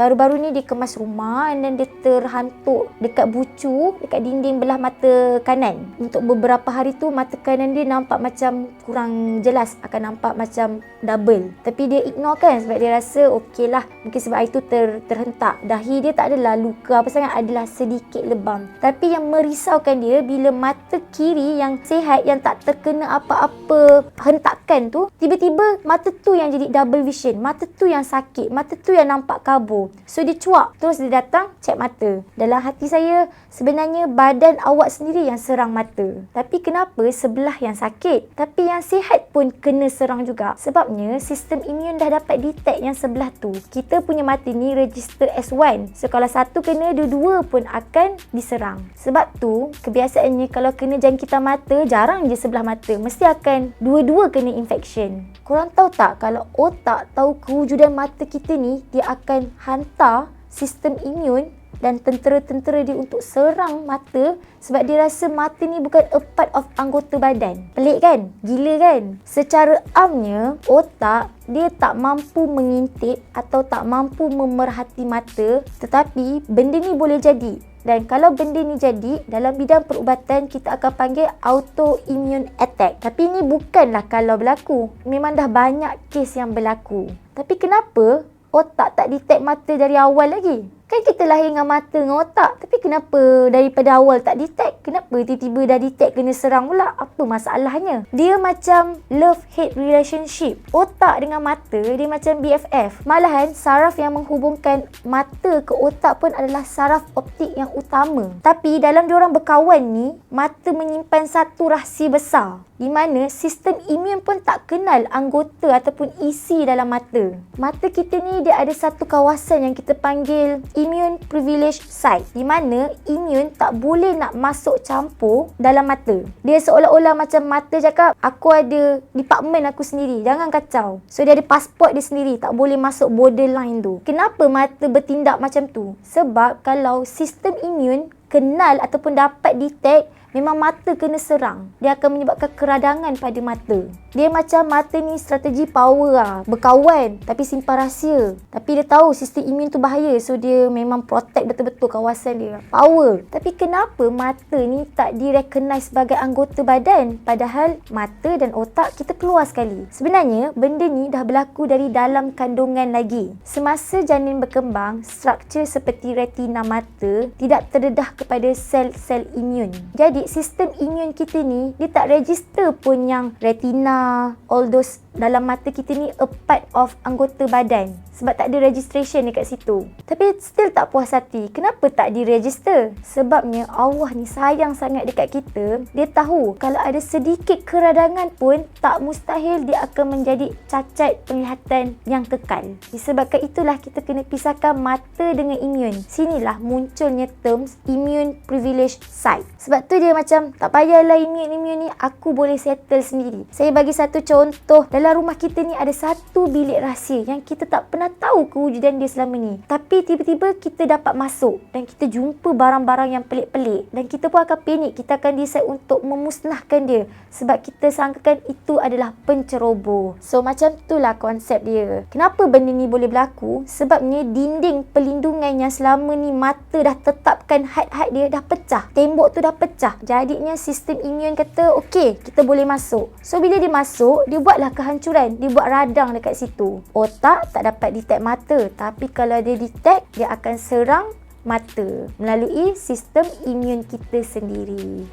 baru-baru ni dia kemas rumah and then dia terhantuk dekat bucu dekat dinding belah mata kanan. Untuk beberapa hari tu mata kanan dia nampak macam kurang jelas akan nampak macam double. Tapi dia ignore kan sebab dia rasa okey lah. Mungkin sebab itu ter, terhentak. Dahi dia tak adalah luka apa sangat adalah sedikit lebam. Tapi yang merisaukan dia bila mata kiri yang sihat yang tak terkena apa-apa hentakan tu tiba-tiba mata tu yang jadi double vision. Mata tu yang sakit. Mata tu yang nampak kabur. So dia cuak. Terus dia datang cek mata. Dalam hati saya sebenarnya badan awak sendiri yang serang mata. Tapi kenapa sebelah yang sakit? Tapi yang sihat pun kena serang juga. Sebabnya sistem imun dah dapat detect yang sebelah tu. Kita punya mata ni register S1. So kalau satu kena dua-dua pun akan diserang. Sebab tu kebiasaannya kalau kena jangkitan mata jarang je sebelah mata. Mesti akan dua-dua kena infection. Korang tahu tak kalau otak tahu kewujudan mata kita ni dia akan sistem imun dan tentera-tentera dia untuk serang mata sebab dia rasa mata ni bukan a part of anggota badan. Pelik kan? Gila kan? Secara amnya, otak dia tak mampu mengintip atau tak mampu memerhati mata tetapi benda ni boleh jadi. Dan kalau benda ni jadi, dalam bidang perubatan kita akan panggil autoimmune attack. Tapi ini bukanlah kalau berlaku. Memang dah banyak kes yang berlaku. Tapi kenapa otak tak detect mata dari awal lagi? Kan kita lahir dengan mata dengan otak. Tapi kenapa daripada awal tak detect? Kenapa tiba-tiba dah detect kena serang pula? Apa masalahnya? Dia macam love-hate relationship. Otak dengan mata dia macam BFF. Malahan saraf yang menghubungkan mata ke otak pun adalah saraf optik yang utama. Tapi dalam diorang berkawan ni, mata menyimpan satu rahsia besar di mana sistem imun pun tak kenal anggota ataupun isi dalam mata. Mata kita ni dia ada satu kawasan yang kita panggil immune privilege site di mana imun tak boleh nak masuk campur dalam mata. Dia seolah-olah macam mata cakap aku ada department aku sendiri, jangan kacau. So dia ada pasport dia sendiri, tak boleh masuk borderline tu. Kenapa mata bertindak macam tu? Sebab kalau sistem imun kenal ataupun dapat detect memang mata kena serang. Dia akan menyebabkan keradangan pada mata. Dia macam mata ni strategi power lah. Berkawan tapi simpan rahsia. Tapi dia tahu sistem imun tu bahaya so dia memang protect betul-betul kawasan dia. Power. Tapi kenapa mata ni tak direcognize sebagai anggota badan padahal mata dan otak kita keluar sekali. Sebenarnya benda ni dah berlaku dari dalam kandungan lagi. Semasa janin berkembang, struktur seperti retina mata tidak terdedah kepada sel-sel imun. Jadi sistem imun kita ni dia tak register pun yang retina all those dalam mata kita ni a part of anggota badan sebab tak ada registration dekat situ. Tapi still tak puas hati. Kenapa tak diregister? Sebabnya Allah ni sayang sangat dekat kita. Dia tahu kalau ada sedikit keradangan pun tak mustahil dia akan menjadi cacat penglihatan yang kekal. Disebabkan itulah kita kena pisahkan mata dengan imun. Sinilah munculnya terms immune privilege site. Sebab tu dia macam tak payahlah imun-imun ni aku boleh settle sendiri. Saya bagi satu contoh rumah kita ni ada satu bilik rahsia yang kita tak pernah tahu kewujudan dia selama ni. Tapi tiba-tiba kita dapat masuk dan kita jumpa barang-barang yang pelik-pelik dan kita pun akan panik. Kita akan decide untuk memusnahkan dia sebab kita sangkakan itu adalah penceroboh. So macam itulah konsep dia. Kenapa benda ni boleh berlaku? Sebabnya dinding pelindungan yang selama ni mata dah tetapkan had-had dia dah pecah. Tembok tu dah pecah. Jadinya sistem imun kata okey kita boleh masuk. So bila dia masuk dia buatlah kehancuran. Dia buat radang dekat situ. Otak tak dapat detect mata. Tapi kalau dia detect, dia akan serang mata melalui sistem imun kita sendiri.